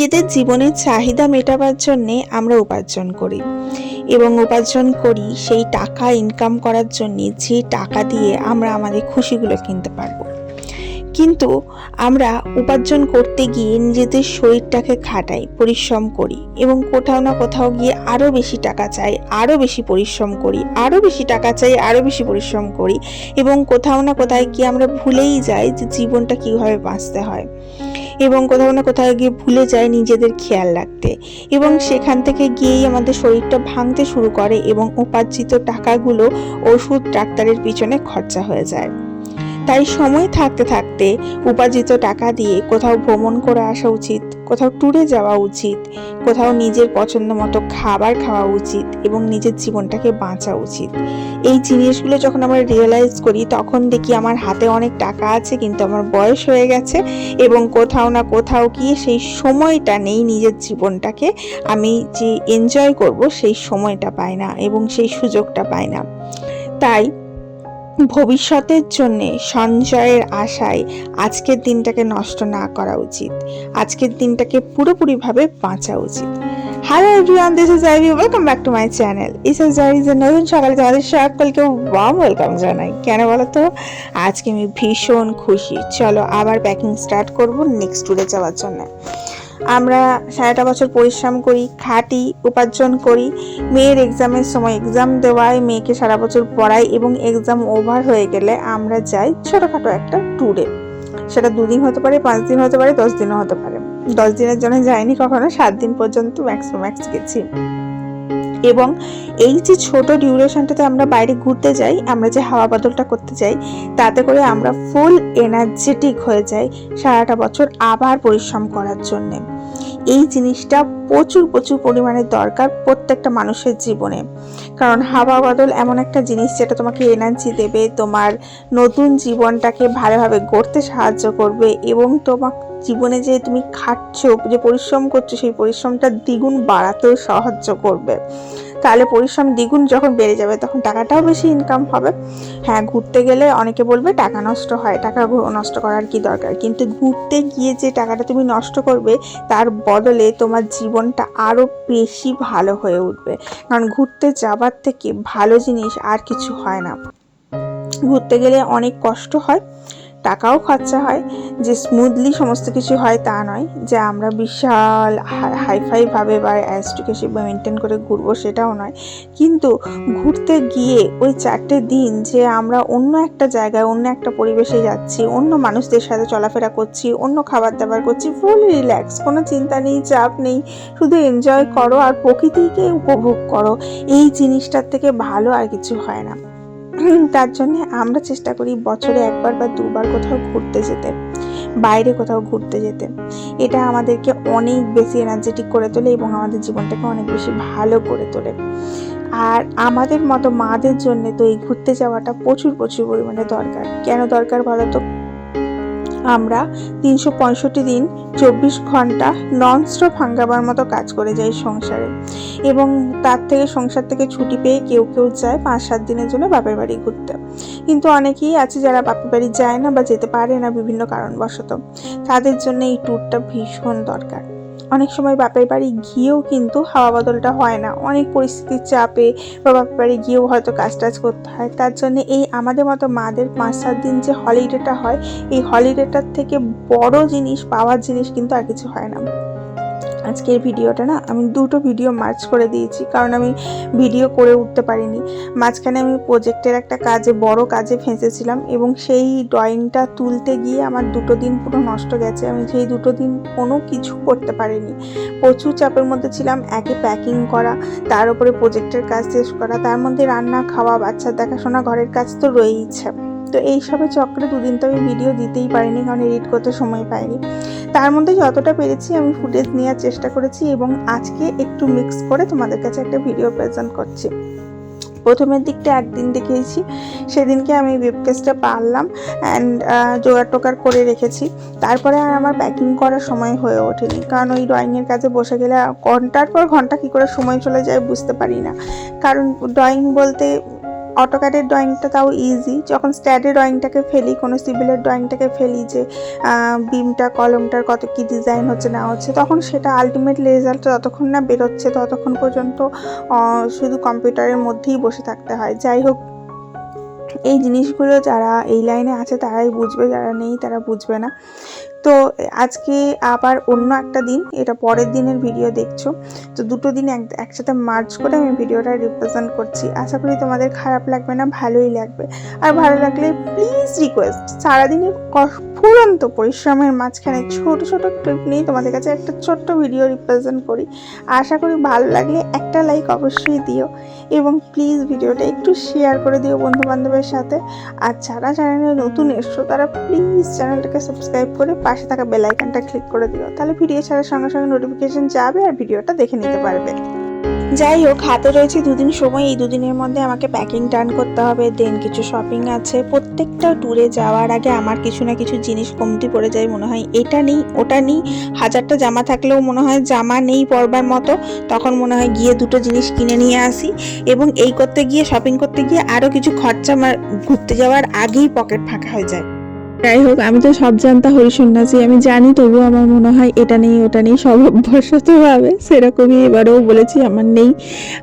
নিজেদের জীবনের চাহিদা মেটাবার জন্যে আমরা উপার্জন করি এবং উপার্জন করি সেই টাকা ইনকাম করার জন্যে যে টাকা দিয়ে আমরা আমাদের খুশিগুলো কিনতে পারব। কিন্তু আমরা উপার্জন করতে গিয়ে নিজেদের শরীরটাকে খাটাই, পরিশ্রম করি এবং কোথাও না কোথাও গিয়ে আরও বেশি টাকা চাই আরও বেশি পরিশ্রম করি আরও বেশি টাকা চাই আরও বেশি পরিশ্রম করি এবং কোথাও না কোথায় গিয়ে আমরা ভুলেই যাই যে জীবনটা কীভাবে বাঁচতে হয়। এবং কোথাও না কোথাও গিয়ে ভুলে যায় নিজেদের খেয়াল রাখতে। এবং সেখান থেকে গিয়েই আমাদের শরীরটা ভাঙতে শুরু করে এবং উপার্জিত টাকাগুলো ওষুধ, ডাক্তারের পিছনে খরচা হয়ে যায়। তাই সময় থাকতে থাকতে উপার্জিত টাকা দিয়ে কোথাও ভ্রমণ করে আসা উচিত, কোথাও ট্যুরে যাওয়া উচিত, কোথাও নিজের পছন্দ মতো খাবার খাওয়া উচিত এবং নিজের জীবনটাকে বাঁচা উচিত। এই জিনিসগুলো যখন আমরা রিয়েলাইজ করি, তখন দেখি আমার হাতে অনেক টাকা আছে, কিন্তু আমার বয়স হয়ে গেছে এবং কোথাও না কোথাও গিয়ে সেই সময়টা নেই নিজের জীবনটাকে, আমি যে এনজয় করব সেই সময়টা পাই না এবং সেই সুযোগটা পাই না। তাই ভবিষ্যতের জন্যে সঞ্চয়ের আশায় আজকের দিনটাকে নষ্ট না করা উচিত। আজকের দিনটাকে পুরোপুরিভাবে বাঁচা উচিত। Hello everyone this is Ivy welcome back to my channel ইসেস ডায়েরিজের নতুন সকালে তোমাদের সকলকে ওয়ার্ম ওয়েলকাম জানাই। কেন বলো তো আজকে আমি ভীষণ খুশি। চলো আবার প্যাকিং স্টার্ট করব নেক্সট ট্যুরে যাওয়ার জন্য। আমরা সারাটা বছর পরিশ্রম করি, খাটি, উপার্জন করি, মেয়ের এক্সামের সময় এক্সাম দেওয়াই মেয়েকে সারা বছর পড়াই এবং এক্সাম ওভার হয়ে গেলে আমরা যাই ছোটোখাটো একটা ট্যুরে সেটা দুদিন হতে পারে পাঁচ দিন হতে পারে দশ দিনও হতে পারে। দশ দিনের জন্য যাইনি কখনো সাত দিন পর্যন্ত ম্যাক্স ম্যাক্স গেছি। এবং এই যে ছোট ডিউরেশনটাতে আমরা বাইরে ঘুরতে যাই, আমরা যে হাওয়া বদলটা করতে যাই, তাতে করে আমরা ফুল এনার্জেটিক হয়ে যাই সারাটা বছর আবার পরিশ্রম করার জন্যে। এই জিনিসটা প্রচুর প্রচুর পরিমাণে দরকার প্রত্যেকটা মানুষের জীবনে। কারণ হাওয়া বদল এমন একটা জিনিস যেটা তোমাকে এনার্জি দেবে, তোমার নতুন জীবনটাকে ভালোভাবে গড়তে সাহায্য করবে এবং তোমার জীবনে যে তুমি খাটছো, যে পরিশ্রম করছ, সেই পরিশ্রমটা দ্বিগুণ বাড়াতেও সাহায্য করবে। তাহলে পরিশ্রম দ্বিগুণ যখন বেড়ে যাবে, তখন টাকাটাও বেশি ইনকাম হবে। হ্যাঁ ঘুরতে গেলে অনেকে বলবে টাকা নষ্ট হয়, টাকা নষ্ট করার কি দরকার? কিন্তু ঘুরতে গিয়ে যে টাকাটা তুমি নষ্ট করবে, তার বদলে তোমার জীবনটা আরও বেশি ভালো হয়ে উঠবে। কারণ ঘুরতে যাবার থেকে ভালো জিনিস আর কিছু হয় না। ঘুরতে গেলে অনেক কষ্ট হয়। টাকাও খরচা হয়, যে স্মুথলি সমস্ত কিছু হয় তা নয়, যে আমরা বিশাল হাইফাইভাবে বা অ্যাস্টিকেশি বা মেনটেন করে ঘুরবো সেটাও নয়। কিন্তু ঘুরতে গিয়ে ওই চারটে দিন যে আমরা অন্য একটা জায়গায়, অন্য একটা পরিবেশে যাচ্ছি, অন্য মানুষদের সাথে চলাফেরা করছি, অন্য খাবার দাবার করছি ফুল রিল্যাক্স কোনো চিন্তা নেই, চাপ নেই, শুধু এনজয় করো আর প্রকৃতিকে উপভোগ করো। এই জিনিসটার থেকে ভালো আর কিছু হয় না। তার জন্য আমরা চেষ্টা করি বছরে একবার বা দুবার কোথাও ঘুরতে যেতে, বাইরে কোথাও ঘুরতে যেতে। এটা আমাদেরকে অনেক বেশি এনার্জেটিক করে তোলে এবং আমাদের জীবনটাকে অনেক বেশি ভালো করে তোলে। আর আমাদের মতো মাদের জন্য তো এই ঘুরতে যাওয়াটা প্রচুর প্রচুর পরিমাণে দরকার। কেন দরকার বলো তো আমরা তিনশো পঁয়ষট্টি দিন চব্বিশ ঘণ্টা নন ননস্টপ হাঙ্গাবার মতো কাজ করে যাই সংসারে। এবং তার থেকে সংসার থেকে ছুটি পেয়ে কেউ কেউ যায় পাঁচ সাত দিনের জন্য বাপের বাড়ি ঘুরতে। কিন্তু অনেকেই আছে যারা বাপের বাড়ি যায় না বা যেতে পারে না বিভিন্ন কারণবশত। তাদের জন্য এই ট্যুরটা ভীষণ দরকার। অনেক সময় বাপের বাড়ি গিয়েও কিন্তু হাওয়া বদলটা হয় না। অনেক পরিস্থিতির চাপে বা বাপের বাড়ি গিয়েও হয়তো কাজ টাজ করতে হয়। তার জন্য এই আমাদের মতো মাদের পাঁচ সাত দিন যে হলিডেটা হয়, এই হলিডেটার থেকে বড় জিনিস, পাওয়ার জিনিস কিন্তু আর কিছু হয় না। আজকের ভিডিওটা না, আমি দুটো ভিডিও মার্চ করে দিয়েছি, কারণ আমি ভিডিও করে উঠতে পারিনি। মাঝখানে আমি প্রজেক্টের একটা কাজে, বড় কাজে ফেঁসেছিলাম এবং সেই ড্রয়িংটা তুলতে গিয়ে আমার দুটো দিন পুরো নষ্ট গেছে। আমি সেই দুটো দিন কোনো কিছু করতে পারিনি। প্রচুর চাপের মধ্যে ছিলাম, একে প্যাকিং করা, তার উপরে প্রজেক্টের কাজ শেষ করা, তার মধ্যে রান্না, খাওয়া, বাচ্চার দেখাশোনা, ঘরের কাজ তো রয়েইছে। তো এইসবে চক্রে দুদিন তো আমি ভিডিও দিতেই পারিনি, কারণ এডিট করতে সময় পাইনি। তার মধ্যে যতটা পেরেছি আমি ফুটেজ নেওয়ার চেষ্টা করেছি এবং আজকে একটু মিক্স করে তোমাদের কাছে একটা ভিডিও প্রেজেন্ট করছি। প্রথমের দিকটা একদিন দেখিয়েছি, সেদিনকে আমি ওয়েবকেসটা পারলাম অ্যান্ড জোগাড় টোকার করে রেখেছি। তারপরে আর আমার প্যাকিং করার সময় হয়ে ওঠেনি, কারণ ওই ড্রয়িংয়ের কাজে বসে গেলে ঘণ্টার পর ঘণ্টা কী করে সময় চলে যায় বুঝতে পারি না। কারণ ড্রয়িং বলতে অটোক্যাডের ড্রয়িংটা তাও ইজি যখন স্ট্যাডের ড্রয়িংটাকে ফেলি, কোনো সিভিলের ড্রয়িংটাকে ফেলি যে বিমটা কলমটার কত কি ডিজাইন হচ্ছে, না হচ্ছে, তখন সেটা আলটিমেট রেজাল্ট যতক্ষণ না বেরোচ্ছে, ততক্ষণ পর্যন্ত শুধু কম্পিউটারের মধ্যেই বসে থাকতে হয়। যাই হোক এই জিনিসগুলো যারা এই লাইনে আছে তারাই বুঝবে, যারা নেই তারা বুঝবে না। তো আজকে আবার অন্য একটা দিন, এটা পরের দিনের ভিডিও দেখছ। তো দুটো দিন এক, একসাথে মার্চ করে আমি ভিডিওটা রিপ্রেজেন্ট করছি। আশা করি তোমাদের খারাপ লাগবে না, ভালোই লাগবে। আর ভালো লাগলে প্লিজ রিকোয়েস্ট সারাদিনের ফুরন্ত পরিশ্রমের মাঝখানে ছোট ছোট ক্লিপ নিয়ে তোমাদের কাছে একটা ছোট্ট ভিডিও রিপ্রেজেন্ট করি। আশা করি ভালো লাগলে একটা লাইক অবশ্যই দিও এবং প্লিজ ভিডিওটা একটু শেয়ার করে দিও বন্ধু বান্ধবের সাথে। আর যারা চ্যানেলে নতুন এসছো, তারা প্লিজ চ্যানেলটাকে সাবস্ক্রাইব করে পাশে থাকা বেল আইকনটা ক্লিক করে দিও। তাহলে ভিডিও ছাড়ার সঙ্গে সঙ্গে নোটিফিকেশন যাবে আর ভিডিওটা দেখে নিতে পারবে। যাই হোক, হাতে রয়েছে দুদিন সময়। এই দুদিনের মধ্যে আমাকে প্যাকিং টার্ন করতে হবে দেন কিছু শপিং আছে। প্রত্যেকটা ট্যুরে যাওয়ার আগে আমার কিছু না কিছু জিনিস কমতি পড়ে যায় মনে হয়। এটা নেই, ওটা নেই। হাজারটা জামা থাকলেও মনে হয় জামা নেই পরবার মতো। তখন মনে হয় গিয়ে দুটো জিনিস কিনে নিয়ে আসি। এবং এই করতে গিয়ে শপিং করতে গিয়ে আরও কিছু খরচা আমার ঘুরতে যাওয়ার আগেই পকেট ফাঁকা হয়ে যায়। যাই হোক, আমি তো সব জানতা হরি আমি জানি তবুও আমার মনে হয় এটা নেই, ওটা নেই হবে। সেরকমই এবারেও বলেছি, আমার নেই,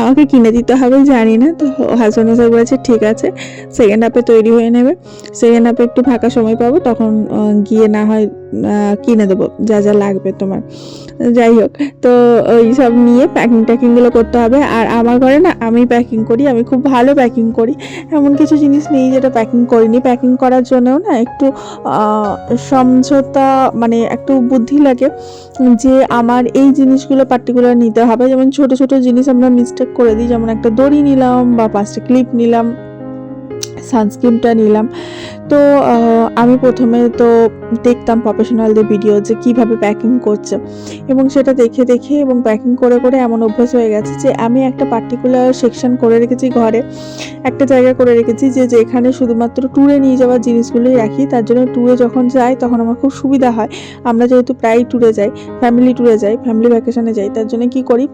আমাকে কিনে দিতে হবে, জানি না, তো হাজব্যান্ড স্যার বলেছে, ঠিক আছে সেকেন্ড হাফে তৈরি হয়ে নেবে সেকেন্ড হাফে একটু ফাঁকা সময় পাবো, তখন গিয়ে না হয় কিনে দেবো, যা যা লাগবে তোমার। যাই হোক, তো ওই সব নিয়ে প্যাকিং ট্যাকিংগুলো করতে হবে। আর আমার ঘরে না আমি প্যাকিং করি, আমি খুব ভালো প্যাকিং করি। এমন কিছু জিনিস নেই যেটা প্যাকিং করিনি। প্যাকিং করার জন্যও না একটু সমঝোতা মানে একটু বুদ্ধি লাগে যে আমার এই জিনিসগুলো পার্টিকুলার নিতে হবে। যেমন ছোট ছোট জিনিস আমরা মিস্টেক করে দিই। যেমন একটা দড়ি নিলাম বা পাঁচটা ক্লিপ নিলাম সানস্ক্রিনটা নিলাম। তো আমি প্রথমে তো দেখতাম প্রফেশনালদের ভিডিও যে কীভাবে প্যাকিং করছে। এবং সেটা দেখে দেখে এবং প্যাকিং করে করে এমন অভ্যাস হয়ে গেছে যে আমি একটা পার্টিকুলার সেকশন করে রেখেছি ঘরে, একটা জায়গা করে রেখেছি যে যেখানে শুধুমাত্র ট্যুরে নিয়ে যাওয়ার জিনিসগুলোই রাখি। তার জন্য ট্যুরে যখন যাই তখন আমার খুব সুবিধা হয়। আমরা যেহেতু প্রায় ট্যুরে যাই ফ্যামিলি ট্যুরে যাই ফ্যামিলি ভ্যাকেশনে যাই, তার জন্য কি করি?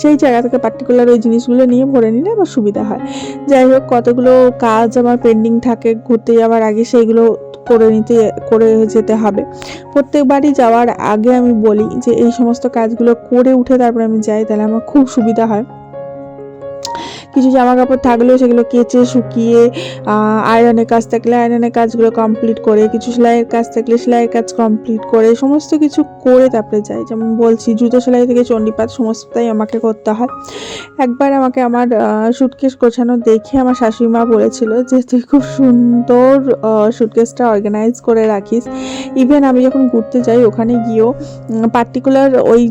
সেই জায়গা থেকে পার্টিকুলার ওই জিনিসগুলো নিয়ে ভরে নিলে আমার সুবিধা হয়। যাই হোক, কতগুলো কাজ আমার পেন্ডিং থাকে, ঘুরতে যাওয়ার আগে সেইগুলো করে নিতে, করে যেতে হবে। প্রত্যেকবারই যাওয়ার আগে আমি বলি যে, এই সমস্ত কাজগুলো করে উঠে তারপরে আমি যাই, তাহলে আমার খুব সুবিধা হয়। কিছু জামা কাপড় থাকলেও সেগুলো কেচে, শুকিয়ে আয়রনের কাজ থাকলে আয়রনের কাজগুলো কমপ্লিট করে, কিছু সেলাইয়ের কাজ থাকলে সেলাইয়ের কাজ কমপ্লিট করে, সমস্ত কিছু করে তারপরে যাই। যেমন বলছি, জুতো সেলাই থেকে চণ্ডীপাত সমস্তটাই আমাকে করতে হয়। একবার আমাকে আমার সুটকেস গোছানো দেখে আমার শাশুড়ি মা বলেছিল যে, তুই খুব সুন্দর সুটকেসটা অর্গানাইজ করে রাখিস। ইভেন আমি যখন ঘুরতে যাই ওখানে গিয়েও পার্টিকুলার ওই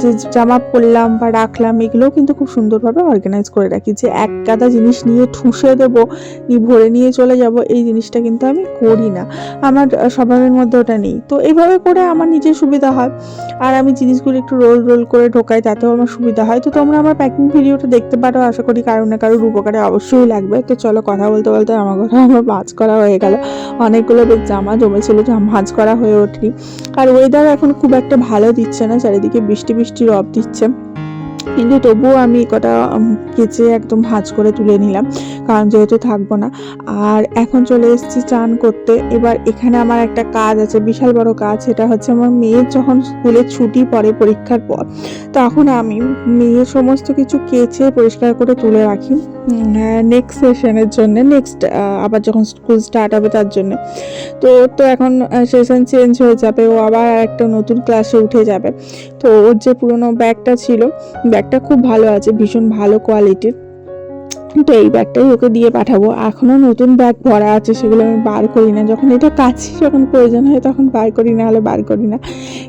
যে জামা পরলাম বা রাখলাম, এগুলোও কিন্তু খুব সুন্দরভাবে অর্গানাইজ করে রাখি যে এক গাদা জিনিস নিয়ে ঠুসে দেবো নিয়ে ভরে নিয়ে চলে যাব, এই জিনিসটা কিন্তু আমি করি না। আমার স্বভাবের মধ্যে ওটা নেই। তো এইভাবে করে আমার নিজের সুবিধা হয়। আর আমি জিনিসগুলো একটু রোল রোল করে ঢোকাই, তাতেও আমার সুবিধা হয়। তো তোমরা আমার প্যাকিং ভিডিওটা দেখতে পারো, আশা করি কারও না কারোর উপকারে অবশ্যই লাগবে। তো চলো কথা বলতে বলতে আমার কথা, আমার ভাঁজ করা হয়ে গেল। অনেকগুলো বেশ জামা জমেছিল, জামা ভাঁজ করা হয়ে ওঠেনি। আর ওয়েদার এখন খুব একটা ভালো দিচ্ছে না, চারিদিকে বৃষ্টি বৃষ্টি রব দিচ্ছে। কিন্তু তবুও আমি কটা কেচে একদম ভাজ করে তুলে নিলাম, কারণ যেহেতু থাকব না। আর এখন চলে এসেছি চান করতে। এবার এখানে আমার একটা কাজ আছে, বিশাল বড় কাজ। সেটা হচ্ছে আমার মেয়ের যখন স্কুলে ছুটি পড়ে পরীক্ষার পর, তখন আমি মেয়ের সমস্ত কিছু কেচে পরিষ্কার করে তুলে রাখি। নেক্সট সেশনের জন্য নেক্সট আবার যখন স্কুল স্টার্ট হবে তার জন্য। তো ওর তো এখন সেশন চেঞ্জ হয়ে যাবে। ও আবার একটা নতুন ক্লাসে উঠে যাবে। তো ওর যে পুরনো ব্যাগটা ছিল ব্যাগটা খুব ভালো আছে, ভীষণ ভালো কোয়ালিটির তো এই ব্যাগটাই ওকে দিয়ে পাঠাবো। এখনও নতুন ব্যাগ ভরা আছে, সেগুলো আমি বার করি না। যখন এটা কাছে যখন প্রয়োজন হয় তখন বার করি, না হলে বার করি না।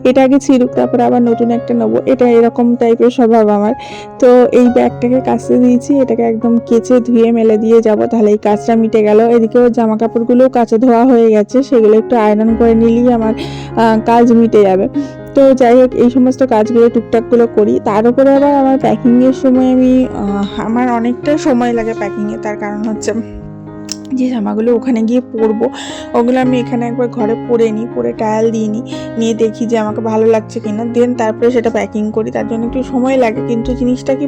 এটা আগে ছিলুক তারপরে আবার নতুন একটা নেব। এটা এরকম টাইপের স্বভাব আমার। তো এই ব্যাগটাকে কাচতে দিয়েছি, এটাকে একদম কেচে ধুয়ে মেলে দিয়ে যাব। তাহলে এই কাজটা মিটে গেল। এদিকে ওর জামা কাপড়গুলোও কাচে ধোয়া হয়ে গেছে, সেগুলো একটু আয়রন করে নিলেই আমার কাজ মিটে যাবে। তো যাই হোক, এই সমস্ত কাজগুলো টুকটাকগুলো করি। তার উপরে আবার আমার প্যাকিংয়ের সময় আমি আমার অনেকটা সময় লাগে প্যাকিংয়ে তার কারণ হচ্ছে যে জামাগুলো ওখানে গিয়ে পরবো, ওগুলো আমি এখানে একবার ঘরে পরে নিই, পরে ট্রায়াল দিয়ে নিই, নিয়ে দেখি যে আমাকে ভালো লাগছে কিনা। দেন তারপরে সেটা প্যাকিং করি, তার জন্য একটু সময় লাগে। কিন্তু জিনিসটা কি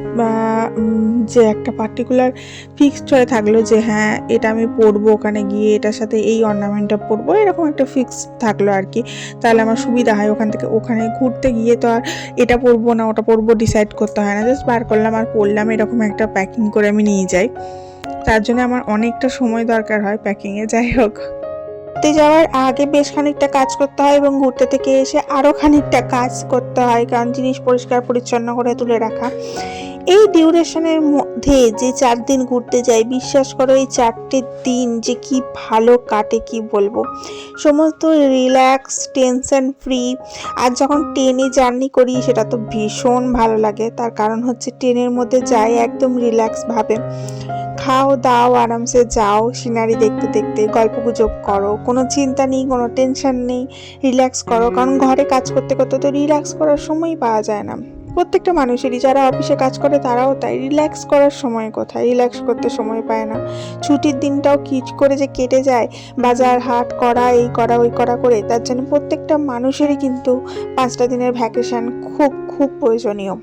যে একটা পার্টিকুলার ফিক্সড হয়ে থাকল যে হ্যাঁ এটা আমি পরবো ওখানে গিয়ে, এটার সাথে এই অর্নামেন্টটা পরবো, এরকম একটা ফিক্সড থাকল আর কি। তাহলে আমার সুবিধা হয় ওখান থেকে। ওখানে ঘুরতে গিয়ে তো আর এটা পরবো না, ওটা পরবো ডিসাইড করতে হয় না। জাস্ট বার করলাম আর পরলাম, এরকম একটা প্যাকিং করে আমি নিয়ে যাই। তার জন্য আমার অনেকটা সময় দরকার হয় প্যাকিংয়ে যাই হোক। ঘুরতে যাওয়ার আগে বেশ খানিকটা কাজ করতে হয় এবং ঘুরতে থেকে এসে আরও খানিকটা কাজ করতে হয়, কারণ জিনিস পরিষ্কার পরিচ্ছন্ন করে তুলে রাখা। এই ডিউরেশনের মধ্যে যে চার দিন ঘুরতে যাই, বিশ্বাস করো এই চারটে দিন যে কি ভালো কাটে, কি বলব? সমস্ত রিল্যাক্স টেনশন ফ্রি আর যখন ট্রেনে জার্নি করি, সেটা তো ভীষণ ভালো লাগে। তার কারণ হচ্ছে ট্রেনের মধ্যে যাই একদম রিল্যাক্স ভাবে। খাও দাও, আরামসে যাও, সিনারি দেখতে দেখতে, গল্প গুজব করো, কোনো চিন্তা নেই, কোনো টেনশন নেই, রিল্যাক্স করো, কারণ ঘরে কাজ করতে করতে তো রিল্যাক্স করার সময় পাওয়া যায় না। প্রত্যেকটা মানুষেরই, যারা অফিসে কাজ করে তারাও তাই, রিল্যাক্স করার সময় কোথায়? রিল্যাক্স করতে সময় পায় না। ছুটির দিনটাও কি করে যে কেটে যায়, বাজার হাট করা, এই করা, ওই করা করে, তার জন্য প্রত্যেকটা মানুষেরই কিন্তু পাঁচটা দিনের ভ্যাকেশন খুব খুব প্রয়োজনীয়।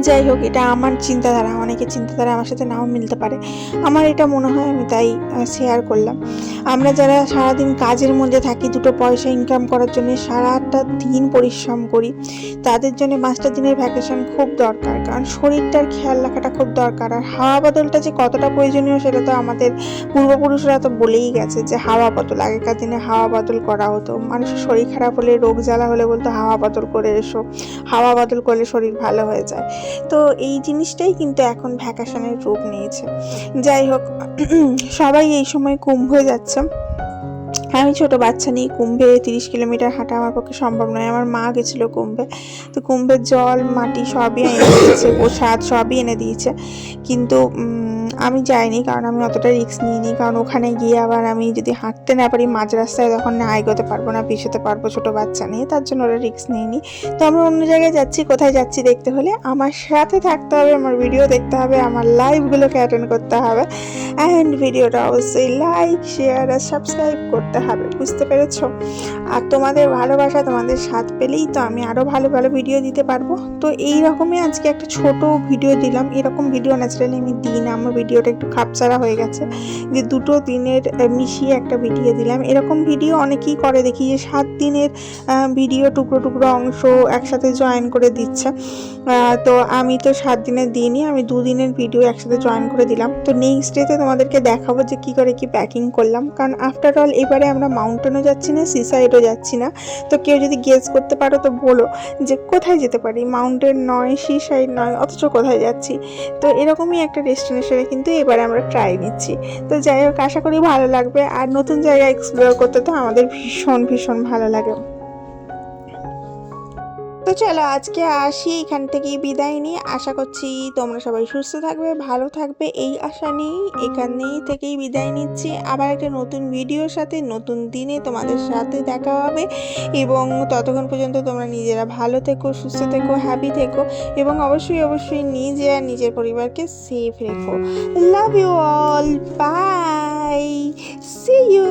যাই হোক, এটা আমার চিন্তাধারা, অনেকের চিন্তাধারা আমার সাথে নাও মিলতে পারে। আমার এটা মনে হয়, আমি তাই শেয়ার করলাম। আমরা যারা সারাদিন কাজের মধ্যে থাকি, দুটো পয়সা ইনকাম করার জন্য সারাটা দিন পরিশ্রম করি, তাদের জন্য পাঁচটা দিনের ভ্যাকেশন খুব দরকার। কারণ শরীরটার খেয়াল রাখাটা খুব দরকার। আর হাওয়া বদলটা যে কতটা প্রয়োজনীয়, সেটা তো আমাদের পূর্বপুরুষরা তো বলেই গেছে যে হাওয়া বদল, আগেকার দিনে হাওয়া বদল করা হতো। মানুষের শরীর খারাপ হলে, রোগ জ্বালা হলে বলতো হাওয়া বদল করে এসো। হাওয়া বদল করলে শরীর ভালো হয়ে যায়। তো এই জিনিসটাই কিন্তু এখন ভ্যাকাশনের রূপ নিয়েছে। যাই হোক, সবাই এই সময় কুম্ভ যাচ্ছে। আমি ছোট বাচ্চা নিয়ে কুম্ভে তিরিশ কিলোমিটার হাঁটা আমার পক্ষে সম্ভব নয়। আমার মা গেছিল কুম্ভে। তো কুম্ভের জল, মাটি সবই এনে দিয়েছে, প্রসাদ সবই এনে দিয়েছে। কিন্তু আমি যাইনি কারণ আমি অতটা রিস্ক নিইনি। কারণ ওখানে গিয়ে আবার আমি যদি হাঁটতে না পারি, মাঝ রাস্তায় তখন না এগোতে পারব না, পিছোতে পারব ছোটো বাচ্চা নিয়ে। তার জন্য ওরা রিস্ক নিইনি। তো আমরা অন্য জায়গায় যাচ্ছি, কোথায় যাচ্ছি দেখতে হলে আমার সাথে থাকতে হবে, আমার ভিডিও দেখতে হবে, আমার লাইভগুলোকে অ্যাটেন্ড করতে হবে। অ্যান্ড ভিডিওটা অবশ্যই লাইক, শেয়ার আর সাবস্ক্রাইব করতে হবে, বুঝতে পেরেছ? আর তোমাদের ভালোবাসা, তোমাদের সাথ পেলেই তো আমি আরও ভালো ভালো ভিডিও দিতে পারব। তো এই রকমই আজকে একটা ছোট ভিডিও দিলাম। এরকম ভিডিও ন্যাচারালি আমি দিই না, আমার ভিডিওটা একটু খাপছাড়া হয়ে গেছে। যে দুটো দিনের মিশিয়ে একটা ভিডিও দিলাম। এরকম ভিডিও অনেকেই করে, দেখি যে সাত দিনের ভিডিও টুকরো টুকরো অংশ একসাথে জয়েন করে দিচ্ছে। তো আমি তো সাত দিনের দিইনি, আমি দুদিনের ভিডিও একসাথে জয়েন করে দিলাম। তো নেক্সট ডেতে তোমাদেরকে দেখাবো যে কী করে কি প্যাকিং করলাম। কারণ আফটার অল এবারে আমরা মাউন্টেনও যাচ্ছি না সিসাইডও যাচ্ছি না। তো কেউ যদি গেস করতে পারো তো বলো যে কোথায় যেতে পারি? মাউন্টেন নয় সি সাইড নয়, অথচ কোথায় যাচ্ছি? তো এরকমই একটা ডেস্টিনেশনে কিন্তু এবারে আমরা ট্রাই নিচ্ছি। তো যাই হোক, আশা করি ভালো লাগবে। আর নতুন জায়গা এক্সপ্লোর করতে তো আমাদের ভীষণ ভীষণ ভালো লাগে। তো চলো আজকে আসি, এখান থেকেই বিদায় নিয়ে আশা করছি তোমরা সবাই সুস্থ থাকবে, ভালো থাকবে, এই আশা নিয়েই এখানেই থেকেই বিদায় নিচ্ছি। আবার একটা নতুন ভিডিওর সাথে, নতুন দিনে তোমাদের সাথে দেখা হবে। এবং ততক্ষণ পর্যন্ত তোমরা নিজেরা ভালো থেকো, সুস্থ থেকো হ্যাপি থেকো এবং অবশ্যই অবশ্যই নিজে আর নিজের পরিবারকে সেফ রেখো। Love you all bye see you